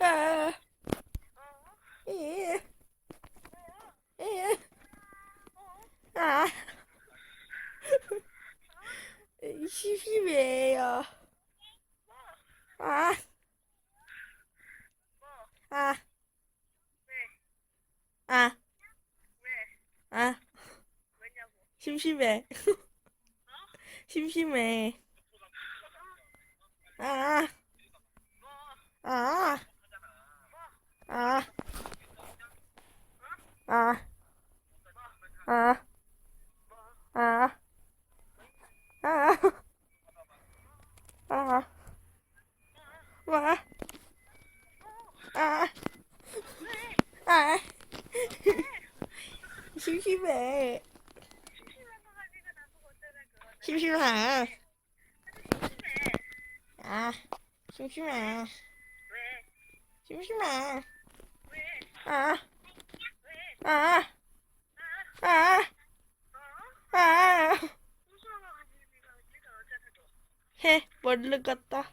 아, 심심해요. 아, 아, 아, 아, 심심해. 심심해. 아, 아, 아, 아, 아, 아, 아, 아, 와, 아, 아, 심심해. 심심해. 아, 심심해. 심심해. 아, 아, 아, 아. 해, 모르겠다.